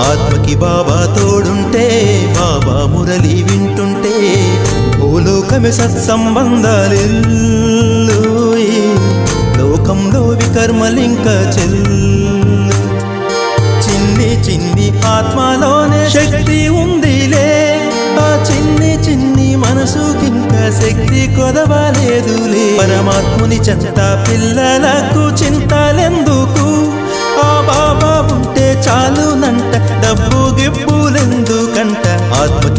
ఆత్మకి బాబా తోడుంటే బాబా మురళి వింటుంటే భూలోకమే సత్సంబంధాలు లోకంలో వికర్మలింక చెల్లు. చిన్ని చిన్ని ఆత్మలోనే శక్తి ఉందిలే ఆ చిన్ని చిన్ని మనసుకింక శక్తి కొదవలేదులే. పరమాత్ముని చెంత పిల్లలకు చింతా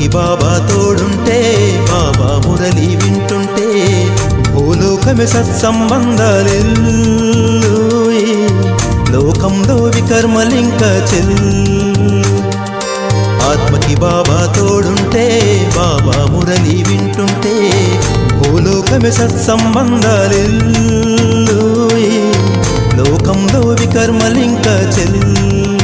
ఆత్మకి బాబా తోడుంటే బాబా మురళి వింటుంటే భూలోకమే సత్సంబంధాలు లోకంలో వికర్మలింక చెల్లు. ఆత్మకి బాబా తోడుంటే బాబా మురళి వింటుంటే భూలోకమే సత్సంబంధాలు లోకంలో వికర్మలింక చెల్లు.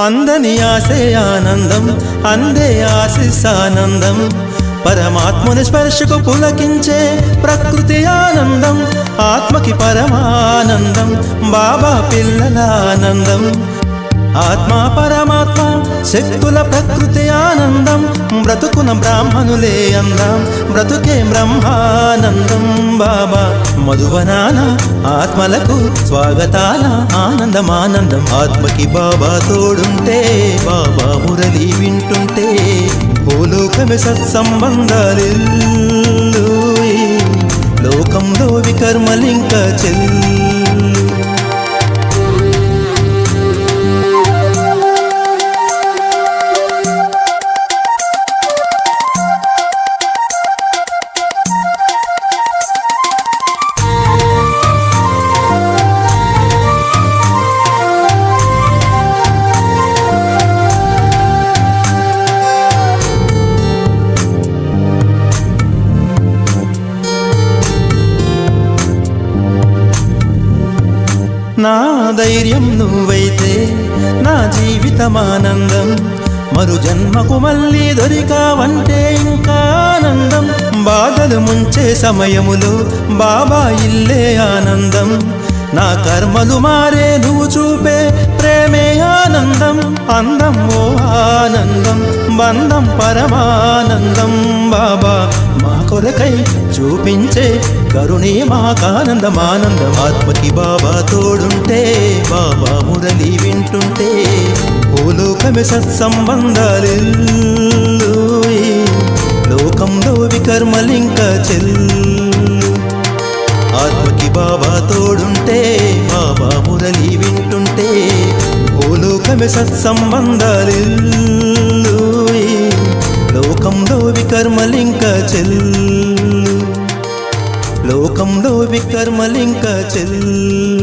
అందని ఆశే ఆనందం అందే ఆశిస్సానందం పరమాత్మని స్పర్శకు పులకించే ప్రకృతి ఆనందం ఆత్మకి పరమానందం బాబా పిల్లల ఆనందం. ఆత్మ పరమాత్మ శక్తుల ప్రకృతి ఆనందం బ్రతుకున బ్రాహ్మణులే అందం బ్రతుకే బ్రహ్మానందం బాబా. మధువనాన ఆత్మలకు స్వాగతాల ఆనందం ఆనందం ఆత్మకి బాబా తోడుంటే బాబా మురళి వింటుంటే భూలోకమే సత్సంబంధాలు లోకంలో వికర్మలింక చెల్లు నా ధైర్యం నువ్వైతే నా జీవితమానందం. మరు జన్మకు మళ్ళీ దొరికావంటే ఇంకా ఆనందం. బాధలు ముంచే సమయములు బాబా ఇల్లే ఆనందం. నా కర్మలు మారే నువ్వు చూపే ప్రేమే ఆనందం అందం ఓ ఆనందం బంధం పరమానందం బాబా. మా కొరకై చూపించే కరుణే మాకానందం ఆనందం ఆత్మకి బాబా తోడుంటే బాబా మురళి వింటుంటే భూలోకమే సత్సంబంధాలు లోకంలో వికర్మలింక చెల్లు భూలోకమే సత్సంబంధాలు లోకంలో వికర్మలింక చెల్లు. లోకంలో వికర్మలింక చెల్లు.